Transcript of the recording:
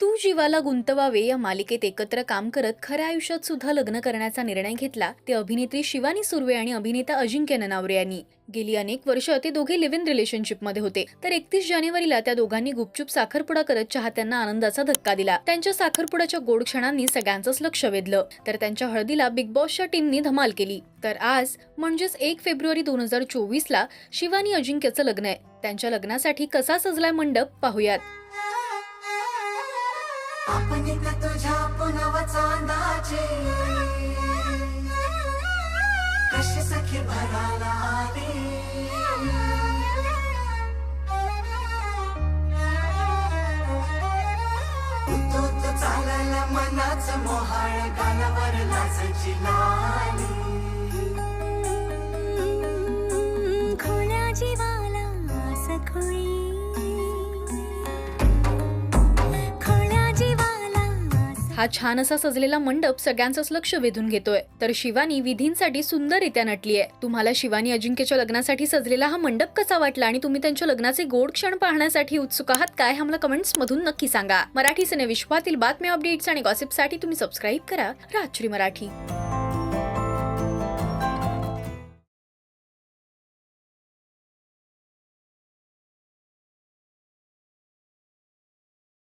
तू जीवाला गुंतवावे या मालिकेत एकत्र काम करत खऱ्या आयुष्यात सुद्धा लग्न करण्याचा निर्णय घेतला ते अभिनेत्री शिवानी सुर्वे आणि अभिनेता अजिंक्य ननावरे यांनी. गेली अनेक वर्ष ते दोघे लिव्ह इन रिलेशनशिपमध्ये होते. तर एकतीस जानेवारीला त्या दोघांनी गुपचूप साखरपुडा करत चाहत्यांना आनंदाचा धक्का दिला. त्यांच्या साखरपुड्याच्या गोड क्षणांनी सगळ्यांचंच लक्ष वेधलं. तर त्यांच्या हळदीला बिग बॉसच्या टीमनी धमाल केली. तर आज म्हणजेच एक फेब्रुवारी दोन हजार चोवीस ला शिवानी अजिंक्यचं लग्न आहे. त्यांच्या लग्नासाठी कसा सजलाय मंडप पाहूयात. आपण इथं तुझ्या पुनव चांदाची कशी सखी भराला आली? तू तू चालायला मनाचं मोहाळ गालावर लाजची लाली हा छान असा सजलेला मंडप सगळ्यांचंच लक्ष वेधून घेतोय. तर शिवानी विधींसाठी सुंदररित्या नटली आहे तुम्हाला शिवानी अजिंक्यच्या लग्नासाठी सजलेला हा मंडप कसा वाटला आणि तुम्ही त्यांच्या लग्नाचे गोड क्षण पाहण्यासाठी उत्सुक आहात काय आम्हाला कमेंट्स मधून नक्की सांगा. मराठी सिने विश्वातील बातम्या अपडेट्स आणि गॉसिपसाठी तुम्ही सबस्क्राईब करा राजश्री मराठी.